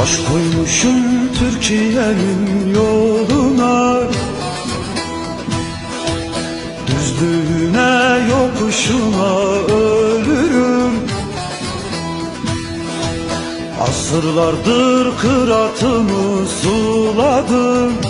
Baş koymuşum Türkiye'nin yoluna. Düzlüğüne yokuşuna ölürüm. Asırlardır kıratımı suladım